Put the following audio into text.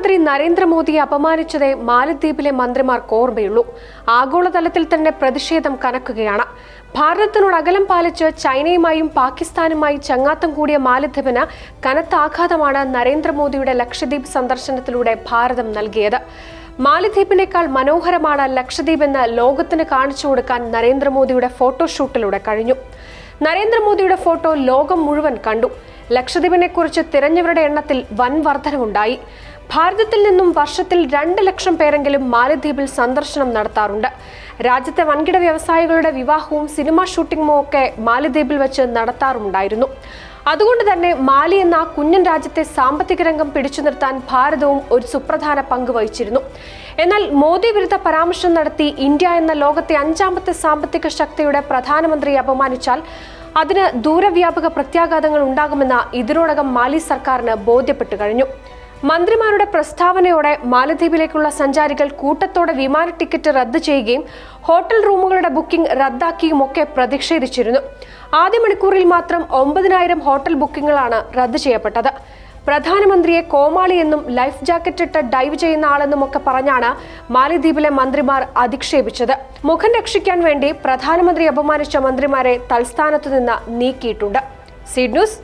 പ്രധാനമന്ത്രി നരേന്ദ്രമോദിയെ അപമാനിച്ചതേ മാലദ്വീപിലെ മന്ത്രിമാർ ഓർമ്മയുള്ളൂ. ആഗോളതലത്തിൽ തന്നെ പ്രതിഷേധം കനക്കുകയാണ്. ഭാരതത്തിനോട് അകലം പാലിച്ച് ചൈനയുമായും പാകിസ്ഥാനുമായി ചങ്ങാത്തം കൂടിയ മാലദ്വീപിന് കനത്ത ആഘാതമാണ് നരേന്ദ്രമോദിയുടെ ലക്ഷദ്വീപ് സന്ദർശനത്തിലൂടെ ഭാരതം നൽകിയത്. മാലദ്വീപിനേക്കാൾ മനോഹരമാണ് ലക്ഷദ്വീപ് എന്ന് ലോകത്തിന് കാണിച്ചു കൊടുക്കാൻ നരേന്ദ്രമോദിയുടെ ഫോട്ടോഷൂട്ടിലൂടെ കഴിഞ്ഞു. നരേന്ദ്രമോദിയുടെ ഫോട്ടോ ലോകം മുഴുവൻ കണ്ടു. ലക്ഷദ്വീപിനെക്കുറിച്ച് തിരഞ്ഞവരുടെ എണ്ണത്തിൽ വൻ വർധനവുണ്ടായി. ഭാരതത്തിൽ നിന്നും വർഷത്തിൽ രണ്ട് ലക്ഷം പേരെങ്കിലും മാലദ്വീപിൽ സന്ദർശനം നടത്താറുണ്ട്. രാജ്യത്തെ വൻകിട വ്യവസായികളുടെ വിവാഹവും സിനിമാ ഷൂട്ടിങ്ങും ഒക്കെ മാലദ്വീപിൽ വെച്ച് നടത്താറുണ്ടായിരുന്നു അതുകൊണ്ട് തന്നെ മാലി എന്ന കുഞ്ഞൻ രാജ്യത്തെ സാമ്പത്തിക രംഗം പിടിച്ചു നിർത്താൻ ഭാരതവും ഒരു സുപ്രധാന പങ്ക് വഹിച്ചിരുന്നു. എന്നാൽ മോദി വിരുദ്ധ പരാമർശം നടത്തി ഇന്ത്യ എന്ന ലോകത്തെ അഞ്ചാമത്തെ സാമ്പത്തിക ശക്തിയുടെ പ്രധാനമന്ത്രിയെ അപമാനിച്ചാൽ അതിന് ദൂരവ്യാപക പ്രത്യാഘാതങ്ങൾ ഉണ്ടാകുമെന്ന് ഇതിനോടകം മാലി സർക്കാരിന് ബോധ്യപ്പെട്ടു കഴിഞ്ഞു. മന്ത്രിമാരുടെ പ്രസ്താവനയോടെ മാലദ്വീപിലേക്കുള്ള സഞ്ചാരികൾ കൂട്ടത്തോടെ വിമാന ടിക്കറ്റ് റദ്ദ് ചെയ്യുകയും ഹോട്ടൽ റൂമുകളുടെ ബുക്കിംഗ് റദ്ദാക്കിയുമൊക്കെ പ്രതിഷേധിച്ചിരുന്നു. ആദ്യ മണിക്കൂറിൽ മാത്രം ഒമ്പതിനായിരം ഹോട്ടൽ ബുക്കിംഗുകളാണ് റദ്ദ് ചെയ്യപ്പെട്ടത്. പ്രധാനമന്ത്രിയെ കോമാളി എന്നും ലൈഫ് ജാക്കറ്റ് ഇട്ട് ഡൈവ് ചെയ്യുന്ന ആളെന്നും ഒക്കെ പറഞ്ഞാണ് മാലിദ്വീപിലെ മന്ത്രിമാർ അധിക്ഷേപിച്ചത്. മുഖം രക്ഷിക്കാൻ വേണ്ടി പ്രധാനമന്ത്രി അപമാനിച്ച മന്ത്രിമാരെ തൽസ്ഥാനത്തു നിന്ന് നീക്കിയിട്ടുണ്ട്. Seed news